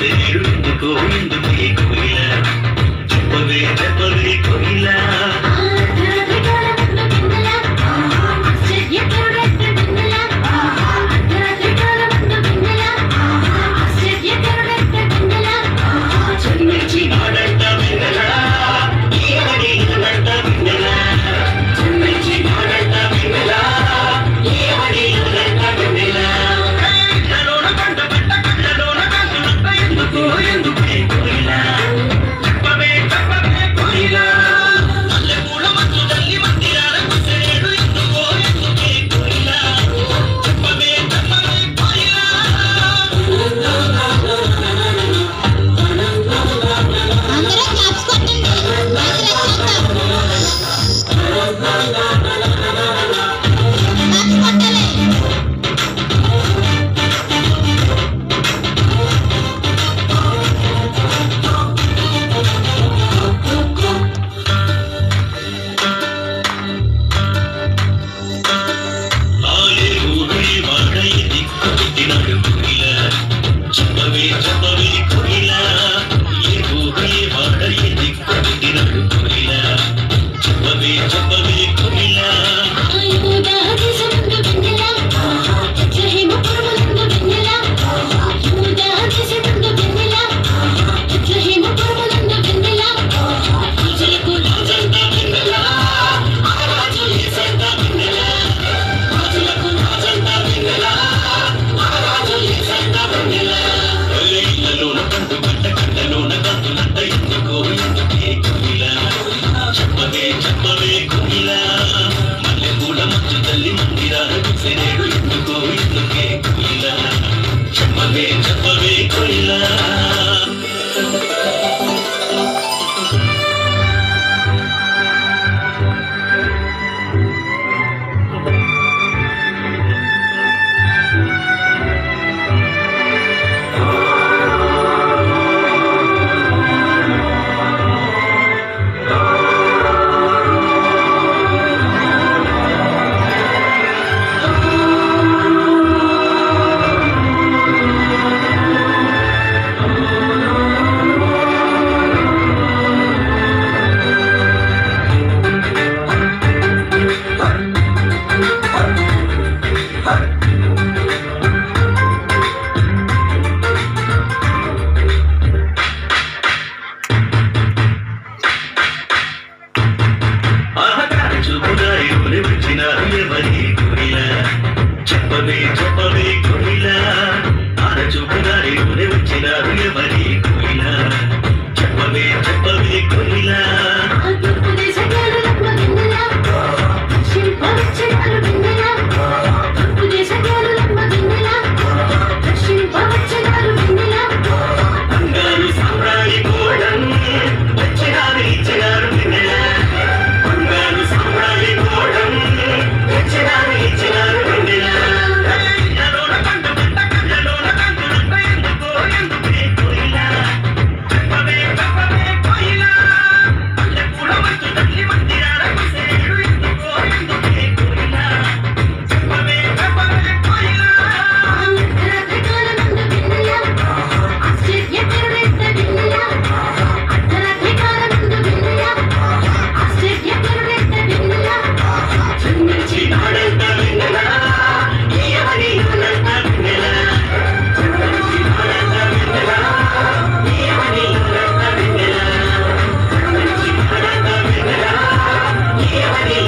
Govinda, Govinda. గుండెలోన కందు గంట కండలోన కందులంట ఎందుకో ఎందుకే కుమిలా చెప్పవే చెప్పవే కుమిలా మల్లెపూల మంచు తల్లి మందిరాన కుసిరేడు ఎందుకో ఎందుకే కుమిలా చెప్పవే చెప్పవే కుమిలా Thank you.